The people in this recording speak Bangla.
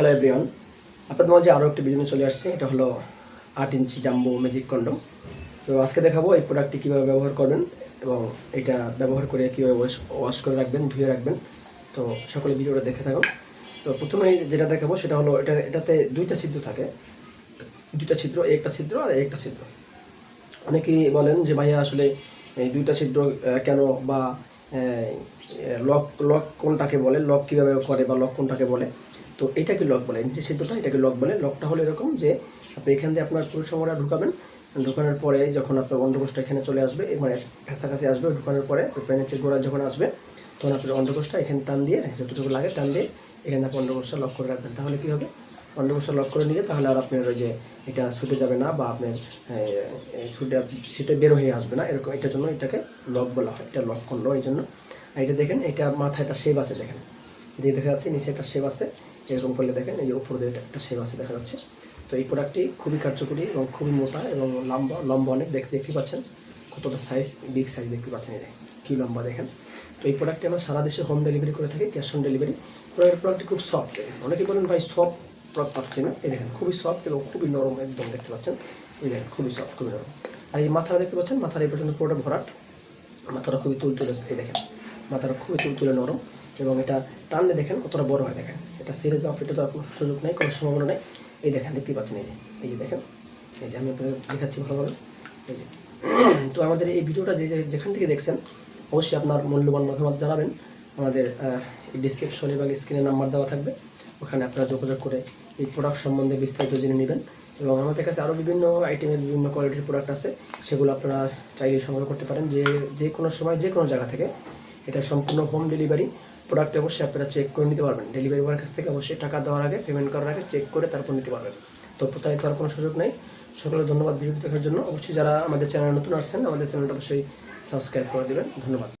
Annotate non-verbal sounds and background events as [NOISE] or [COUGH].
হ্যালো এভরিওয়ান আপনাদের মাঝে আরও একটি ভিডিও চলে আসছে। এটা হলো আট ইঞ্চি জাম্বো ম্যাজিক কন্ডম তো আজকে দেখাবো এই প্রোডাক্টটি কীভাবে ব্যবহার করবেন এবং এটা ব্যবহার করে কীভাবে ওয়াশ ওয়াশ করে রাখবেন, ধুয়ে রাখবেন। তো সকলে ভিডিওটা দেখে থাকুন। তো প্রথমে যেটা দেখাবো সেটা হলো এটা, এটাতে দুইটা ছিদ্র থাকে। দুইটা ছিদ্র, একটা ছিদ্র আর একটা ছিদ্র। অনেকেই বলেন যে, ভাইয়া, আসলে এই দুইটা ছিদ্র কেন বা লক লক কোনটাকে বলে? লক কীভাবে করে বা লক কোনটাকে বলে? তো এটাকে লক বলে নিচে ছিদ্রটা এটাকে লক বলে। লকটা হলো এরকম যে, আপনি এখান দিয়ে আপনার পুরুষ সময়টা ঢুকাবেন। ঢুকানোর পরে যখন আপনার অন্ধকোষটা এখানে চলে আসবে মানে কাছাকাছি আসবে, ঢুকানোর পরে প্যানেসের গোড়া যখন আসবে, তখন আপনার অন্ধকোষটা এখানে টান দিয়ে যতটুকু লাগে টান দিয়ে এখানে আপনি অন্ধকোষটা লক করে রাখবেন। তাহলে কী হবে? অন্ধকোষটা লক করে নিলে তাহলে আর আপনার ওই যে, এটা ছুটে যাবে না বা আপনার ছুটে সেটা বের হয়ে আসবে না। এরকম, এটার জন্য এটাকে লক বলা হয়। এটা লক করল এই জন্য এটা দেখেন, এটা মাথায় একটা শেপ আছে, দেখেন। এদিকে দেখা যাচ্ছে, নিচে একটা শেপ আছে। এরকম করলে দেখেন, এই যে উপর একটা শেপ আছে দেখা যাচ্ছে। তো এই প্রোডাক্টটি খুবই কার্যকরী এবং খুবই মোটা এবং লম্বা লম্বা অনেক দেখতে দেখতে পাচ্ছেন। কতটা সাইজ বিগ সাইজ দেখতে পাচ্ছেন এটা কী লম্বা দেখেন। তো এই প্রোডাক্টটি আমরা সারা দেশে হোম ডেলিভারি করে থাকি ক্যাশ অন ডেলিভারি প্রোডাক্ট প্রোডাক্টটি খুব সফট অনেকে বলেন, ভাই সফট প্রোডাক্ট পাচ্ছি না। এই দেখেন, খুবই সফট এবং খুবই নরম একদম দেখতে পাচ্ছেন। এই দেখেন, খুবই সফট খুবই নরম। আর এই মাথাটা দেখতে পাচ্ছেন, মাথার এই পর্যন্ত পুরোটা ভরাট। মাথাটা খুবই তুল তুলে এই দেখেন। মাথাটা খুবই তুল তুলে নরম এবং এটা টানলে দেখেন কতটা বড় হয়, দেখেন। এটা সিরিজ অফ এটা যাওয়ার কোনো সুযোগ নেই, কোনো সম্ভাবনা নেই। এই দেখেন, দেখতেই পাচ্ছেন, এই যে এই যে দেখেন, এই যে আমি আপনাদের দেখাচ্ছি ভালোভাবে, এই যে। [CLEARS THROAT] তো আমাদের এই ভিডিওটা যে যেখান থেকে দেখছেন, অবশ্যই আপনার মূল্যবান মতামত জানাবেন। আমাদের ডিসক্রিপশনে এবং স্ক্রিনে নাম্বার দেওয়া থাকবে। ওখানে আপনারা যোগাযোগ করে এই প্রোডাক্ট সম্বন্ধে বিস্তারিত জেনে নেবেন। এবং আমাদের কাছে আরও বিভিন্ন আইটেমের বিভিন্ন কোয়ালিটির প্রোডাক্ট আছে, সেগুলো আপনারা চাইলে সংগ্রহ করতে পারেন। যে যে কোনো সময়, যে কোনো জায়গা থেকে, এটা সম্পূর্ণ হোম ডেলিভারি প্রোডাক্ট অবশ্যই আপনারা চেক করে নিতে পারবেন। ডেলিভারি বয়ের কাছ থেকে অবশ্যই টাকা দেওয়ার আগে পেমেন্ট করার আগে চেক করে তারপর নিতে পারবেন। তো প্রতারিত হওয়ার কোনো সুযোগ নেই। সকলে ধন্যবাদ ভিডিও দেখার জন্য। অবশ্যই যারা আমাদের চ্যানেল নতুন আসছেন, আমাদের চ্যানেলটা অবশ্যই সাবস্ক্রাইব করে দেবেন। ধন্যবাদ।